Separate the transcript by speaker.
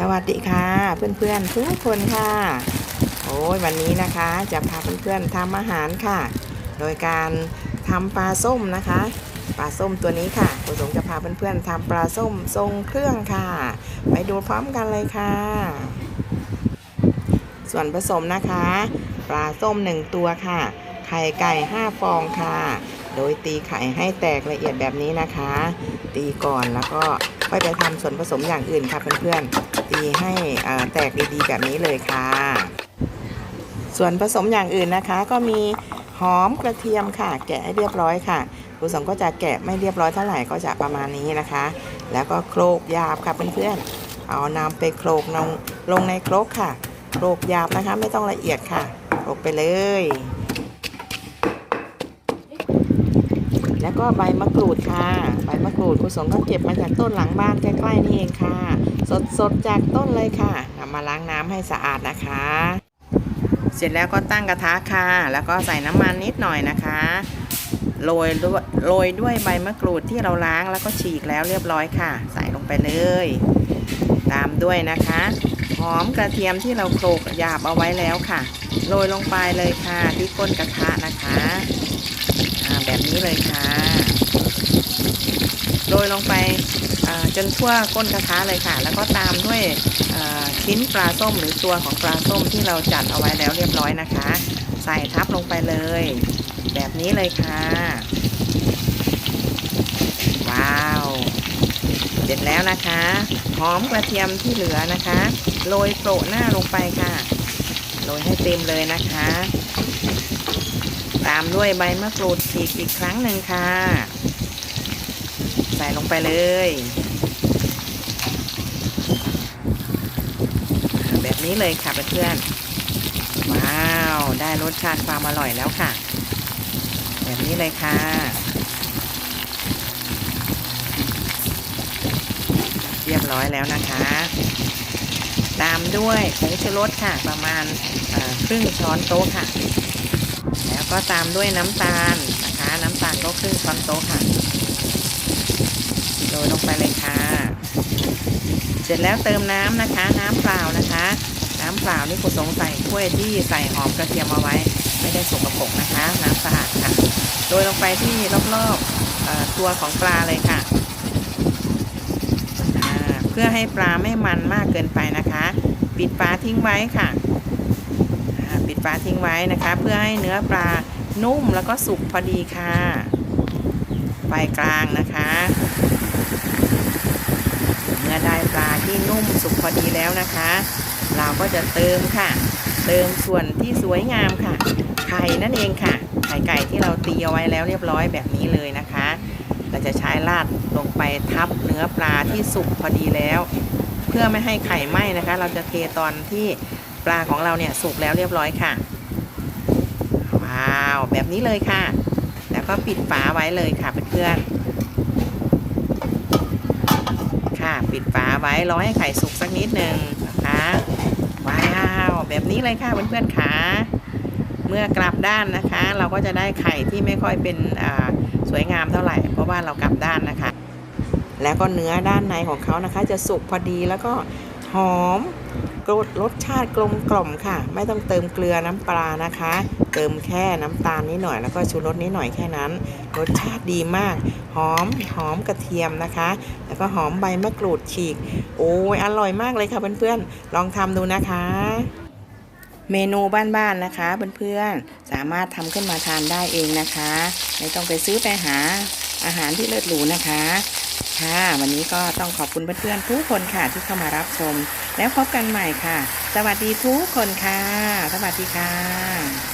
Speaker 1: สวัสดีค่ะเพื่อนๆทุกคนค่ะ โอ้ยวันนี้นะคะจะพาเพื่อนๆทำอาหารค่ะ โดยการทำปลาส้มนะคะปลาส้มตัวนี้ค่ะครูสงจะพาเพื่อนๆทำปลาส้มทรงเครื่องค่ะไปดูพร้อมกันเลยค่ะ ส่วนผสมนะคะ ปลาส้ม1ตัวค่ะ ไข่ไก่5ฟองค่ะ โดยตีไข่ให้แตกละเอียดแบบนี้นะคะ ตีก่อนแล้วก็ค่อยไปทำส่วนผสมอย่างอื่นค่ะเพื่อนๆตีให้แตกดีๆแบบนี้เลยค่ะ ส่วนผสมอย่างอื่นนะคะ ก็มีหอมกระเทียมค่ะ แกะให้เรียบร้อยค่ะครูสมก็จะแกะไม่เรียบร้อยเท่าไหร่ก็จะประมาณนี้นะคะ แล้วก็โคลกหยาบค่ะเพื่อนๆเอานำไปโคลกลงลงในโคลกค่ะโคลกหยาบนะคะ ไม่ต้องละเอียดค่ะโคลกไปเลย แล้วก็ใบมะกรูดค่ะ ใบมะกรูดครูสงก็เก็บมาจากต้นหลังบ้านใกล้ๆนี่เองค่ะ สดๆจากต้นเลยค่ะนำมาล้างน้ำให้สะอาดนะคะ เสร็จแล้วก็ตั้งกระทะค่ะ แล้วก็ใส่น้ำมันนิดหน่อยนะคะโรยด้วยโรยด้วยใบมะกรูดที่เราล้างแล้วก็ฉีกแล้วเรียบร้อยค่ะ ใส่ลงไปเลย ตามด้วยนะคะหอมกระเทียมที่เราโขลกหยาบเอาไว้แล้วค่ะโรยลงไปเลยค่ะที่ก้นกระทะนะคะแบบนี้เลยค่ะ โรยลงไปจนทั่วก้นกระทะเลยค่ะ แล้วก็ตามด้วยชิ้นปลาส้มหรือตัวของปลาส้มที่เราจัดเอาไว้แล้วเรียบร้อยนะคะ ใส่ทับลงไปเลย แบบนี้เลยค่ะ ว้าว เสร็จแล้วนะคะหอมกระเทียมที่เหลือนะคะโรยโปะหน้าลงไปค่ะโรยให้เต็มเลยนะคะ ตามด้วยใบมะกรูดฉีกอีกครั้งหนึ่งค่ะ ใส่ลงไปเลย แบบนี้เลยค่ะเพื่อนๆว้าว ได้รสชาติความอร่อยแล้วค่ะ แบบนี้เลยค่ะเรียบร้อยแล้วนะคะ ตามด้วยผงชูรสค่ะ ประมาณครึ่งช้อนโต๊ะค่ะ แล้วก็ตามด้วยน้ำตาลนะคะ น้ำตาลก็ครึ่งช้อนโต๊ะค่ะ โรยลงไปเลยค่ะ เสร็จแล้วเติมน้ำนะคะ น้ำเปล่านะคะ น้ำเปล่านี่คุณสงใส่ถ้วยที่ใส่หอมกระเทียมเอาไว้ ไม่ได้สกปรกนะคะ น้ำสะอาดค่ะโรยลงไปที่รอบๆตัวของปลาเลยค่ะ เพื่อให้ปลาไม่มันมากเกินไปนะคะ ปิดฝาทิ้งไว้ค่ะ ปิดฝาทิ้งไว้นะคะ เพื่อให้เนื้อปลานุ่มแล้วก็สุกพอดีค่ะไฟกลางนะคะ เมื่อได้ปลาที่นุ่มสุกพอดีแล้วนะคะ เราก็จะเติมค่ะ เติมส่วนที่สวยงามค่ะ ไข่นั่นเองค่ะ ไข่ไก่ที่เราตีเอาไว้แล้วเรียบร้อยแบบนี้เลยนะคะ เราจะใช้ราดลงไปทับเนื้อปลาที่สุกพอดีแล้ว เพื่อไม่ให้ไข่ไหม้นะคะ เราจะเทตอนที่ปลาของเราเนี่ยสุกแล้วเรียบร้อยค่ะ ว้าว แบบนี้เลยค่ะ แล้วก็ปิดฝาไว้เลยค่ะเพื่อนๆ ค่ะ ปิดฝาไว้รอให้ไข่สุกสักนิดหนึ่งนะคะ ว้าว แบบนี้เลยค่ะเพื่อนๆขาเมื่อกลับด้านนะคะ เราก็จะได้ไข่ที่ไม่ค่อยเป็นสวยงามเท่าไหร่ เพราะว่าเรากลับด้านนะคะ แล้วก็เนื้อด้านในของเขานะคะ จะสุกพอดีแล้วก็หอม รสชาติกลมกล่อมค่ะ ไม่ต้องเติมเกลือน้ำปลานะคะ เติมแค่น้ำตาลนิดหน่อยแล้วก็ชูรสนิดหน่อยแค่นั้น รสชาติดีมาก หอมหอมกระเทียมนะคะ แล้วก็หอมใบมะกรูดฉีก โอ้ยอร่อยมากเลยค่ะเพื่อนๆ ลองทำดูนะคะ เมนูบ้านๆนะคะเพื่อนๆ สามารถทำขึ้นมาทานได้เองนะคะ ไม่ต้องไปซื้อไปหาอาหารที่เลิศหรูนะคะ ค่ะ วันนี้ก็ต้องขอบคุณเพื่อนๆทุกคนค่ะที่เข้ามารับชม แล้วพบกันใหม่ค่ะ สวัสดีทุกคนค่ะ สวัสดีค่ะ